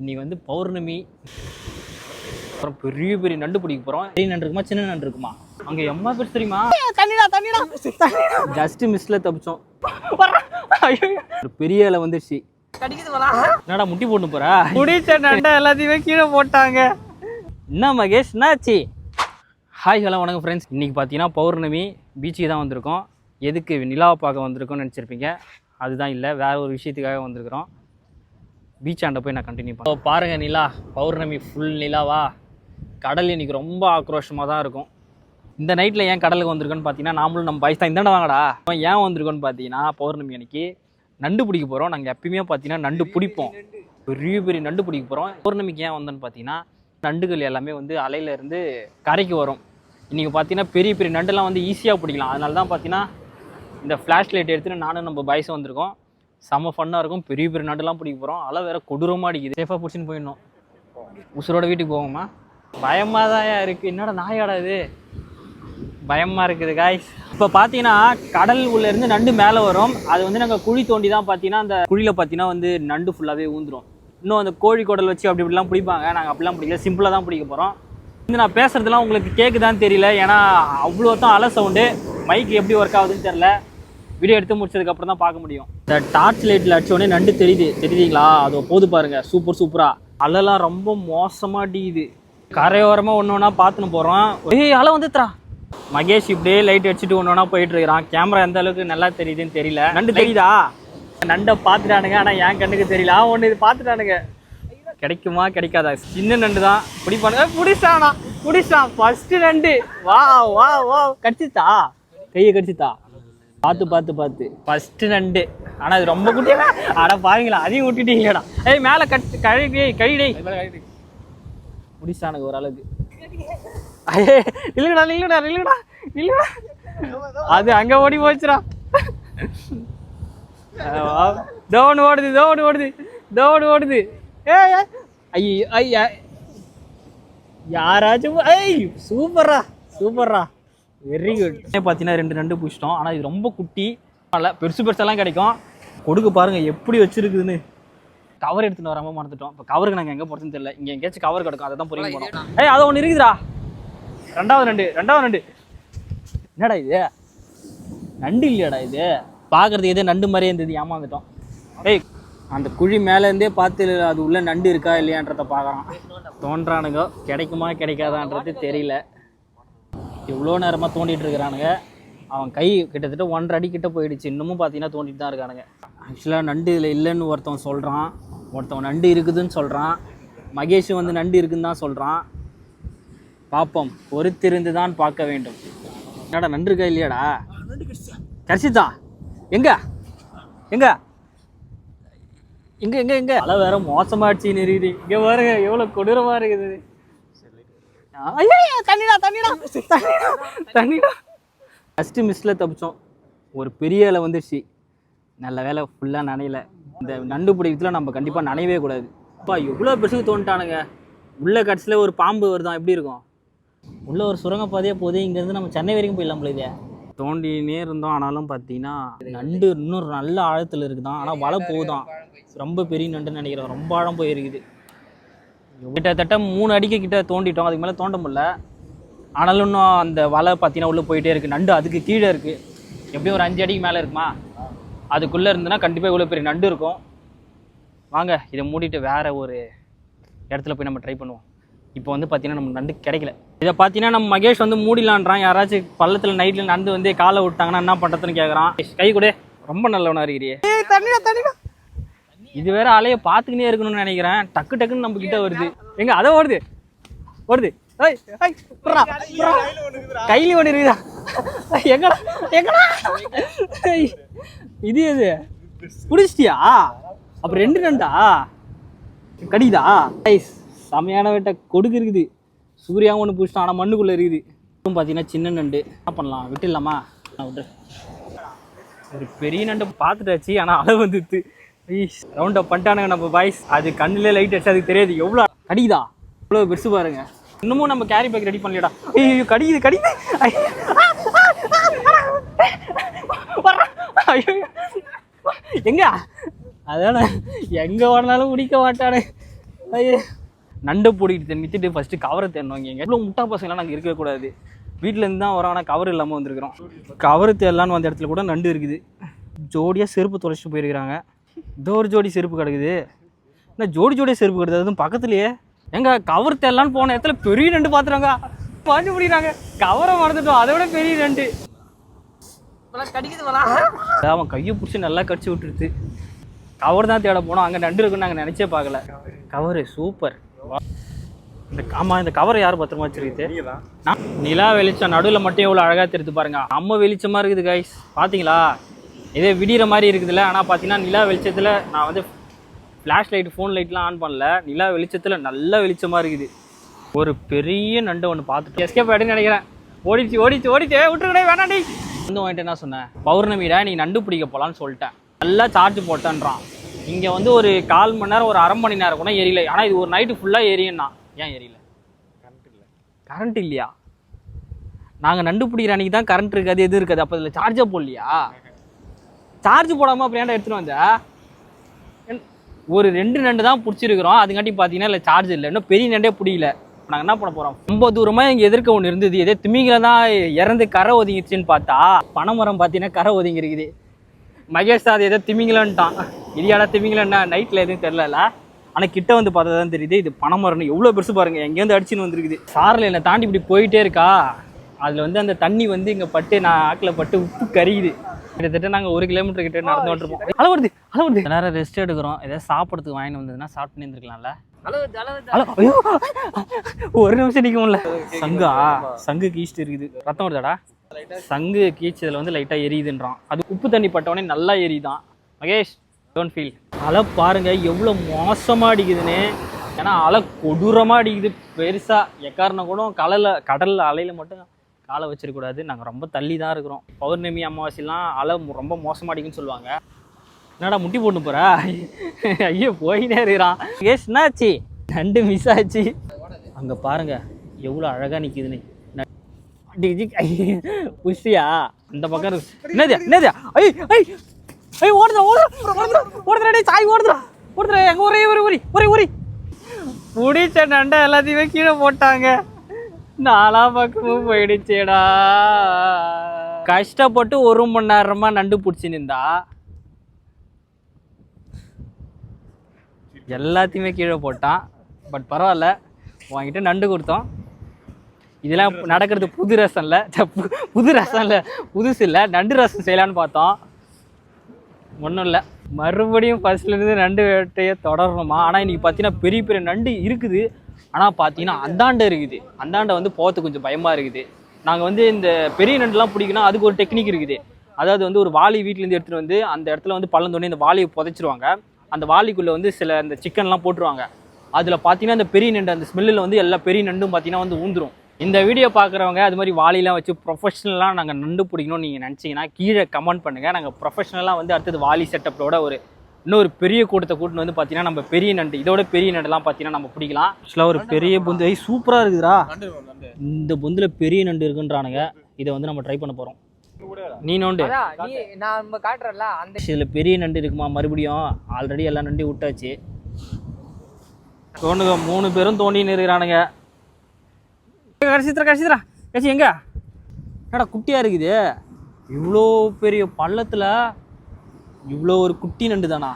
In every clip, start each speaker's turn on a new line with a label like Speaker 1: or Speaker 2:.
Speaker 1: இன்றைக்கி வந்து பௌர்ணமி அப்புறம் பெரிய பெரிய நண்டு பிடிக்க போகிறோம் பெரிய நண்டு இருக்குமா சின்ன நண்டு இருக்குமா அங்கே எம்மா பேர் தெரியுமா தண்ணிடா தண்ணிடா ஜஸ்ட் மிஸ்ல தப்பிச்சோம் பெரிய இலை வந்துருச்சு
Speaker 2: என்னடா
Speaker 1: முட்டி போட்டு போற முடிச்ச நண்ட எல்லாத்தையுமே கீழே போட்டாங்க என்ன மகேஷ் என்னாச்சு ஹாய் ஹலோ வணக்கம் ஃப்ரெண்ட்ஸ் இன்றைக்கி பார்த்தீங்கன்னா பௌர்ணமி பீச்சுக்கு தான் வந்திருக்கோம் எதுக்கு நிலாவை பார்க்க வந்திருக்கோம்னு நினச்சிருப்பீங்க அதுதான் இல்லை வேறு ஒரு விஷயத்துக்காக வந்திருக்கிறோம் பீச்சாண்ட போய் நான் கண்டினியூ பண்ண பாருங்கள் நிலா பௌர்ணமி ஃபுல் நிலாவா கடல் இன்னைக்கு ரொம்ப ஆக்ரோஷமாக தான் இருக்கும் இந்த நைட்டில் ஏன் கடலுக்கு வந்திருக்கோன்னு பார்த்தீங்கன்னா நாமளும் நம்ம பாய்ஸ் தான் இந்தாண்ட வாங்கடா ஏன் வந்திருக்கோன்னு பார்த்தீங்கன்னா பௌர்ணமி அன்னைக்கு நண்டு பிடிக்க போகிறோம் நாங்கள் எப்பயுமே பார்த்தீங்கன்னா நண்டு பிடிப்போம் பெரிய பெரிய நண்டு பிடிக்க போகிறோம் பௌர்ணமிக்கு ஏன் வந்தோம்னு பார்த்தீங்கன்னா நண்டுகள் எல்லாமே வந்து அலையிலேருந்து கரைக்கு வரும் இன்றைக்கி பார்த்தீங்கன்னா பெரிய பெரிய நண்டுலாம் வந்து ஈஸியாக பிடிக்கலாம் அதனால தான் பார்த்தீங்கன்னா இந்த ஃப்ளாஷ் லைட் எடுத்துகிட்டு நானும் நம்ம பாய்ஸும் வந்திருக்கோம் செம்ம ஃபன்னாக இருக்கும் பெரிய பெரிய நாட்டுலாம் பிடிக்க போகிறோம் அலை வேற கொடூரமாக அடிக்குது சேஃபாக பிடிச்சின்னு போயிடணும் உசுரோட வீட்டுக்கு போகுமா பயமாக தான் இருக்குது என்னோட நாயாடா இது பயமாக இருக்குது காய் இப்போ பார்த்தீங்கன்னா கடல் உள்ளேருந்து நண்டு மேலே வரும் அது வந்து நாங்கள் குழி தோண்டி தான் பார்த்தீங்கன்னா அந்த குழியில் பார்த்தீங்கன்னா வந்து நண்டு ஃபுல்லாகவே ஊந்துடும் இன்னும் அந்த கோழி குடல் வச்சு அப்படி இப்படிலாம் பிடிப்பாங்க நாங்கள் அப்படிலாம் பிடிக்கல சிம்பிளாக தான் பிடிக்க போகிறோம் இது நான் பேசுகிறதுலாம் உங்களுக்கு கேட்குதான்னு தெரியல ஏன்னா அவ்வளோ தான் அலை சவுண்டு மைக் எப்படி ஒர்க் ஆகுதுன்னு தெரில வீடியோ எடுத்து முடிச்சதுக்கப்புறம் தான் பார்க்க முடியும் இந்த டார்ச் லைட்டில் அடிச்சோடனே நண்டு தெரியுது தெரியுதுங்களா அது போது பாருங்க சூப்பர் சூப்பராக அதெல்லாம் ரொம்ப மோசமாக டீது கரையோரமாக ஒன்று ஒன்றா பார்த்துன்னு போகிறோம் அலை வந்துத்துறா மகேஷ் இப்படியே லைட் அடிச்சுட்டு ஒன்று ஒன்றா போயிட்டு இருக்கிறான் கேமரா எந்த அளவுக்கு நல்லா தெரியுதுன்னு தெரியல நண்டு தெரியுதா நண்டை பார்த்துட்டானுங்க ஆனால் என் கண்ணுக்கு தெரியல ஒன்று இது பார்த்துட்டானுங்க கிடைக்குமா கிடைக்காதா சின்ன நண்டு தான் பிடிப்பானு பண்ண பிடிச்சானா பிடிச்சான் ஃபர்ஸ்ட் நண்டு வா வா வா கடிச்சுத்தா கையை கடிச்சுத்தா பார்த்து பார்த்து பார்த்து ஃபர்ஸ்ட் நண்டு ஆனால் அது ரொம்ப குட்டியா அட பாருங்களா அதையும் விட்டுட்டீங்களா ஏய் மேலே கட் கழுவி கழிடை முடிச்சானுக்கு ஒரு அளவுக்கு இல்லைடா இல்லைடா இல்லைடா இல்லைடா அது அங்கே ஓடி போச்சுடா தோனு ஓடுது தோனு ஓடுது தோனு ஓடுது ஏய் ஐயோ ஐயா யாராச்சும் ஐய் சூப்பர்ரா சூப்பர்ரா வெரி குட் பார்த்தீங்கன்னா ரெண்டு நண்டு பிடிச்சிட்டோம் ஆனால் இது ரொம்ப குட்டி இல்லை பெருசு பெருசெல்லாம் கிடைக்கும் கொடுக்கு பாருங்கள் எப்படி வச்சிருக்குதுன்னு கவர் எடுத்துட்டு வராமல் மறந்துட்டோம் இப்போ கவருக்கு நாங்கள் எங்கே போகிறதுன்னு தெரியல இங்கே எங்கேயாச்சும் கவர் கிடைக்கும் அதை தான் புரிய போகிறோம் ஏய் அதை ஒன்று இருக்குதுடா ரெண்டாவது ரெண்டு ரெண்டாவது ரெண்டு என்னடா இது நண்டு இல்லையாடா இது பார்க்குறது எதே நண்டு மாதிரியே இருந்தது ஏமாந்துட்டோம் ஏய் அந்த குழி மேலேருந்தே பார்த்து அது உள்ளே நண்டு இருக்கா இல்லையான்றத பார்க்குறான் தோன்றானுங்க கிடைக்குமா கிடைக்காதான்றது தெரியல எவ்வளோ நேரமாக தோண்டிகிட்டு இருக்கிறானுங்க அவன் கை கிட்டத்தட்ட ஒன்றரை அடி கிட்டே போயிடுச்சு இன்னமும் பார்த்தீங்கன்னா தோண்டிட்டு தான் இருக்கானுங்க ஆக்சுவலாக நண்டு இதில் இல்லைன்னு ஒருத்தவன் சொல்கிறான் ஒருத்தவன் நண்டு இருக்குதுன்னு சொல்கிறான் மகேஷும் வந்து நண்டு இருக்குதுன்னு தான் சொல்கிறான் பார்ப்போம் பொறுத்திருந்து தான் பார்க்க வேண்டும் என்னடா நண்டு இருக்கா இல்லையாடா கரிசிதா எங்க எங்க இங்க எங்க எங்க அலை வேற மோசமாச்சு நெறி இங்கே பாருங்க எவ்வளோ கொடூரமாக இருக்குது தண்ணிடா தண்ணிடா தண்ணிடா ஃபஸ்ட்டு மிஸ்ஸில் தப்பிச்சோம் ஒரு பெரிய இலை வந்துடுச்சு நல்ல வேலை ஃபுல்லாக நனையில இந்த நண்டு பிடிக்கத்தில் நம்ம கண்டிப்பாக நனையவே கூடாது இப்போ எவ்வளோ பெருசுக்கு தோண்டிட்டானுங்க உள்ள கடைசியில் ஒரு பாம்பு வருதான் எப்படி இருக்கும் உள்ள ஒரு பாதையாக போதே இங்கேருந்து நம்ம சென்னை வரைக்கும் போயிடலாம் பிள்ளைய தோண்டினே இருந்தோம் ஆனாலும் பார்த்தீங்கன்னா நண்டு இன்னும் நல்ல ஆழத்தில் இருக்குதான் ஆனால் வலை போகுதான் ரொம்ப பெரிய நண்டுன்னு நினைக்கிறேன் ரொம்ப ஆழம் போயிருக்குது கிட்டத்தட்ட மூணு அடிக்கு கிட்ட தோண்டிட்டோம் அதுக்கு மேலே தோண்ட முடில ஆனாலும் இன்னும் அந்த வலை பார்த்தீங்கன்னா உள்ளே போயிட்டே இருக்குது நண்டு அதுக்கு கீழே இருக்குது எப்படியும் ஒரு அஞ்சு அடிக்கு மேலே இருக்குமா அதுக்குள்ளே இருந்ததுன்னா கண்டிப்பாக இவ்வளோ பெரிய நண்டு இருக்கும் வாங்க இதை மூடிட்டு வேறு ஒரு இடத்துல போய் நம்ம ட்ரை பண்ணுவோம் இப்போ வந்து பார்த்தீங்கன்னா நம்ம நண்டு கிடைக்கல இதை பார்த்தீங்கன்னா நம்ம மகேஷ் வந்து மூடிலான்றான் யாராச்சும் பள்ளத்தில் நைட்டில் நண்டு வந்து காலை விட்டாங்கன்னா என்ன பண்ணுறதுன்னு கேட்குறான் கை கூட ரொம்ப நல்லவனாக இருக்கிறியே இது வேற அலைய பார்த்துக்கினே இருக்கணும்னு நினைக்கிறேன் டக்கு டக்குன்னு நம்ம கிட்ட வருது எங்க அதை ஓடுது ஓடுது கையில ஒன்று இருக்குதா எங்கடா எங்கடா இது எது குடிச்சிட்டியா அப்ப ரெண்டு நண்டா கடிதா ஐஸ் செமையான கொடுக்கு இருக்குது சூர்யா ஒன்று பிடிச்சிட்டான் ஆனால் மண்ணுக்குள்ளே இருக்குது பார்த்தீங்கன்னா சின்ன நண்டு என்ன பண்ணலாம் விட்டுடலாமா நான் விட்டு ஒரு பெரிய நண்டு பார்த்துட்டாச்சு ஆனால் அளவு வந்துட்டு ஈஷ் ரவுண்ட் அப் பண்ணிட்டானுங்க நம்ம பாய்ஸ் அது கண்ணிலே லைட் அடிச்சு அதுக்கு தெரியாது எவ்வளோ கடிக்குதா இவ்வளோ பெருசு பாருங்க இன்னமும் நம்ம கேரி பேக் ரெடி பண்ணலடா ஐயோ கடிக்குது கடிக்குது எங்க அதான எங்கே ஓடினாலும் முடிக்க மாட்டானு ஐயோ நண்டை போடிக்கிட்டு தெரிஞ்சுட்டு ஃபஸ்ட்டு கவரை தேடணும் இங்கே எவ்வளோ முட்டா பசங்களாம் நாங்கள் இருக்கக்கூடாது வீட்டிலேருந்து தான் வரோம் ஆனால் கவர் இல்லாமல் வந்திருக்கிறோம் கவர் தேடலான்னு வந்த இடத்துல கூட நண்டு இருக்குது ஜோடியாக செருப்பு தொலைச்சிட்டு போயிருக்கிறாங்க டோர் ஒரு ஜோடி செருப்பு கிடக்குது என்ன ஜோடி ஜோடி செருப்பு கிடக்குது அதுவும் பக்கத்துலையே எங்க கவர் தெரலான்னு போன இடத்துல பெரிய ரெண்டு பாத்துறாங்க பாஞ்சு பிடிக்கிறாங்க கவரை மறந்துட்டோம் அதை விட பெரிய ரெண்டு கடிக்குது அவன் கையை பிடிச்சி நல்லா கடிச்சு விட்டுருச்சு கவர் தான் தேட போனோம் அங்கே நண்டு இருக்குன்னு நாங்கள் நினச்சே பார்க்கல கவரு சூப்பர் இந்த ஆமாம் இந்த கவர் யார் பத்திரமா வச்சிருக்கு நிலா வெளிச்சம் நடுவில் மட்டும் எவ்வளோ அழகாக தெரித்து பாருங்க அம்ம வெளிச்சமாக இருக்குது கைஸ் பார்த்தீங்களா இதே விடிகிற மாதிரி இருக்குதுல்ல ஆனால் பார்த்தீங்கன்னா நிலா வெளிச்சத்தில் நான் வந்து ஃப்ளாஷ் லைட் ஃபோன் லைட்லாம் ஆன் பண்ணல நிலா வெளிச்சத்தில் நல்ல வெளிச்சமாக இருக்குது ஒரு பெரிய நண்டை ஒன்று பார்த்துட்டு எஸ்கேப் ஆகிடுன்னு நினைக்கிறேன் ஓடிச்சு ஓடிச்சு ஓடிச்சு விட்டுருக்கடே வேணாண்டி வந்து வாங்கிட்டு என்ன சொன்னேன் பௌர்ணமிடா நீ நண்டு பிடிக்க போகலான்னு சொல்லிட்டேன் நல்லா சார்ஜ் போட்டேன்றான் இங்கே வந்து ஒரு கால் மணி நேரம் ஒரு அரை மணி நேரம் கூட எரியல ஆனால் இது ஒரு நைட்டு ஃபுல்லாக எரியும்னா ஏன் எரியல கரண்ட் இல்லை கரண்ட் இல்லையா நாங்கள் நண்டு பிடிக்கிற அன்றைக்கி தான் கரண்ட் இருக்காது எது இருக்காது அப்போ இதில் சார்ஜே போடலையா சார்ஜ் போடாமல் அப்புறம் ஏன்டா எடுத்துகிட்டு வந்தேன் ஒரு ரெண்டு நண்டு தான் பிடிச்சிருக்கிறோம் அதுங்காட்டி பார்த்தீங்கன்னா இல்லை சார்ஜ் இல்லை இன்னும் பெரிய நண்டே பிடிக்கல நாங்கள் என்ன பண்ண போகிறோம் ரொம்ப தூரமாக எங்கள் எதிர்க்க ஒன்று இருந்தது எதே திமிங்கில தான் இறந்து கரை ஒதுங்கிடுச்சின்னு பார்த்தா பனைமரம் பார்த்தீங்கன்னா கரை ஒதுங்கி இருக்குது மகேஷ் அது ஏதோ திமிங்கலன்ட்டான் இது ஏடா திமிங்கலன்னா நைட்டில் எதுவும் தெரிலல ஆனால் கிட்டே வந்து பார்த்தா தான் தெரியுது இது பனைமரம்னு எவ்வளோ பெருசு பாருங்கள் எங்கேருந்து அடிச்சுன்னு வந்துருக்குது சாரில் என்னை தாண்டி இப்படி போயிட்டே இருக்கா அதில் வந்து அந்த தண்ணி வந்து இங்கே பட்டு நான் ஆக்கில் பட்டு உப்பு கறியுது கிட்டத்தட்ட நாங்கள் ஒரு கிலோமீட்டர் கிட்ட நடந்து வந்துருப்போம் அளவுது அளவுது நேரம் ரெஸ்ட் எடுக்கிறோம் ஏதாவது சாப்பிட்றதுக்கு வாங்கிட்டு வந்ததுன்னா சாப்பிட்டு இருந்துருக்கலாம்ல ஒரு நிமிஷம் நிற்கும்ல சங்கா சங்கு கீச்சிட்டு இருக்குது ரத்தம் வருதாடா சங்கு கீச்சதில் வந்து லைட்டாக எரியுதுன்றான் அது உப்பு தண்ணி பட்டவொடனே நல்லா எரியுதான் மகேஷ் டோன்ட் ஃபீல் அலை பாருங்க எவ்வளோ மோசமாக அடிக்குதுன்னு ஏன்னா அலை கொடூரமாக அடிக்குது பெருசாக எக்காரணம் கூட கடலில் கடலில் அலையில் மட்டும் காலை வச்சிருக்கூடாது நாங்கள் ரொம்ப தள்ளி தான் இருக்கிறோம் பௌர்ணமி அமாவாசைலாம் அலை ரொம்ப மோசமாக அடிக்குன்னு சொல்லுவாங்க என்னடா முட்டி போட்டு போகிறா ஐயோ போயினே இருக்கிறான் ஏஸ் என்னாச்சு நண்டு மிஸ் ஆச்சு அங்கே பாருங்கள் எவ்வளோ அழகாக நிற்கிதுன்னு புஷியா அந்த பக்கம் இருக்கு என்னதியா என்னது ஐய் ஐய் ஐய் ஓடுதா ஓடுறா ஓடுறா சாய் ஓடுறா ஓடுறா எங்கள் ஒரே ஒரு உரி ஒரே உரி முடிச்ச நண்டை எல்லாத்தையுமே கீழே போட்டாங்க நாலா பக்கமும் போயிடுச்சேடா கஷ்டப்பட்டு ஒரு மணி நேரமா நண்டு பிடிச்சி நின்றா எல்லாத்தையுமே கீழே போட்டான் பட் பரவாயில்ல வாங்கிட்டு நண்டு கொடுத்தோம் இதெல்லாம் நடக்கிறது புது ரசம் இல்லை புது ரசம் இல்லை புதுசு இல்லை நண்டு ரசம் செய்யலான்னு பார்த்தோம் ஒன்றும் இல்லை மறுபடியும் ஃபர்ஸ்ட்லேருந்து நண்டு வேட்டையை தொடரணுமா ஆனால் இன்றைக்கி பார்த்தீங்கன்னா பெரிய பெரிய நண்டு இருக்குது ஆனால் பார்த்தீங்கன்னா அந்தாண்டை இருக்குது அந்தாண்டை வந்து போகிறதுக்கு கொஞ்சம் பயமாக இருக்குது நாங்கள் வந்து இந்த பெரிய நண்டுலாம் பிடிக்கணும் அதுக்கு ஒரு டெக்னிக் இருக்குது அதாவது வந்து ஒரு வாலி வீட்டிலேருந்து எடுத்துகிட்டு வந்து அந்த இடத்துல வந்து பள்ளம் தோண்டி அந்த வாலியை புதைச்சிருவாங்க அந்த வாலிக்குள்ளே வந்து சில இந்த சிக்கன்லாம் போட்டுருவாங்க அதில் பார்த்தீங்கன்னா அந்த பெரிய நண்டு அந்த ஸ்மெல்லில் வந்து எல்லா பெரிய நண்டும் பார்த்தீங்கன்னா வந்து ஊந்துரும் இந்த வீடியோ பார்க்குறவங்க அது மாதிரி வாலிலாம் வச்சு ப்ரொஃபஷனலாக நாங்கள் நண்டு பிடிக்கணும்னு நீங்கள் நினச்சிங்கன்னா கீழே கமெண்ட் பண்ணுங்கள் நாங்கள் ப்ரொஃபஷனலாக வந்து அடுத்தது வாலி செட்டப்போட ஒரு இன்னொரு பெரிய கூட்டத்தை கூட்டின்னு வந்து பார்த்தீங்கன்னா நம்ம பெரிய நண்டு இதோட பெரிய நண்டுலாம் பார்த்தீங்கன்னா நம்ம பிடிக்கலாம் ஆக்சுவலாக ஒரு பெரிய பொந்து ஐ சூப்பராக இருக்குதுடா இந்த பொந்தில் பெரிய நண்டு இருக்குன்றானுங்க இதை வந்து நம்ம ட்ரை பண்ண போகிறோம் நீ நோண்டு நான் காட்டுறேன்ல அந்த இதில் பெரிய நண்டு இருக்குமா மறுபடியும் ஆல்ரெடி எல்லா நண்டையும் விட்டாச்சு தோணுங்க மூணு பேரும் தோண்டின்னு இருக்கிறானுங்க கடைசித்திரா கடைசித்திரா கடைசி எங்க என்னடா குட்டியாக இருக்குது இவ்வளோ பெரிய பள்ளத்தில் இவ்வளோ ஒரு குட்டி நண்டு தானா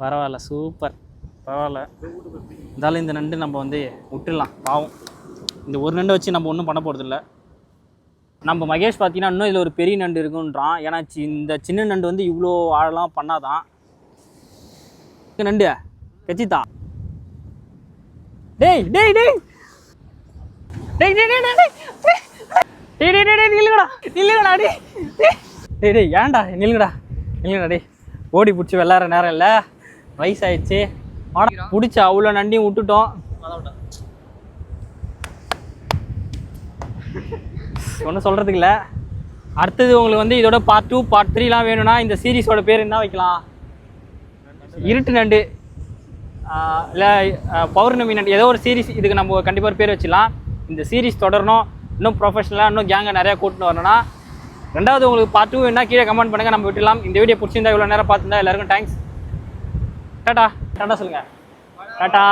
Speaker 1: பரவாயில்ல சூப்பர் பரவாயில்ல இருந்தாலும் இந்த நண்டு நம்ம வந்து விட்டுடலாம் பாவம் இந்த ஒரு நண்டை வச்சு நம்ம ஒன்றும் பண்ண போகிறதில்ல நம்ம மகேஷ் பார்த்தீங்கன்னா இன்னும் இதில் ஒரு பெரிய நண்டு இருக்குன்றான் ஏன்னா இந்த சின்ன நண்டு வந்து இவ்வளோ ஆழலாம் பண்ணாதான் நண்டு கச்சித்தா டேய் டேய் டேய் டேய் டேய் டேய் டேய் டேய் டேய் டேய் நில்லுங்கடா நில்லுங்கடா டேய் டேய் ஏன்டா நில்லுங்கடா இல்லைடாடி ஓடி பிடிச்சி விளாட்ற நேரம் இல்லை வயசாயிடுச்சு மாடம் பிடிச்சி அவ்வளோ நண்டியும் விட்டுட்டோம் ஒன்றும் சொல்கிறதுக்கு இல்லை அடுத்தது உங்களுக்கு வந்து இதோட பார்ட் டூ பார்ட் த்ரீலாம் வேணும்னா இந்த சீரீஸோட பேர் என்ன வைக்கலாம் இருட்டு நண்டு இல்லை பௌர்ணமி நண்டு ஏதோ ஒரு சீரீஸ் இதுக்கு நம்ம கண்டிப்பாக பேர் வச்சிடலாம் இந்த சீரீஸ் தொடரணும் இன்னும் ப்ரொஃபஷனலாக இன்னும் கேங்கை நிறையா கூட்டின்னு வரணும்னா ரெண்டாவது உங்களுக்கு பார்த்து வேணா கீழே கமெண்ட் பண்ணுங்கள் நம்ம விட்டுலாம் இந்த வீடியோ பிடிச்சிருந்தா இவ்வளோ நேரம் பார்த்துருந்தா எல்லாருக்கும் தேங்க்ஸ் டாட்டா டாட்டா சொல்லுங்கள் டாட்டா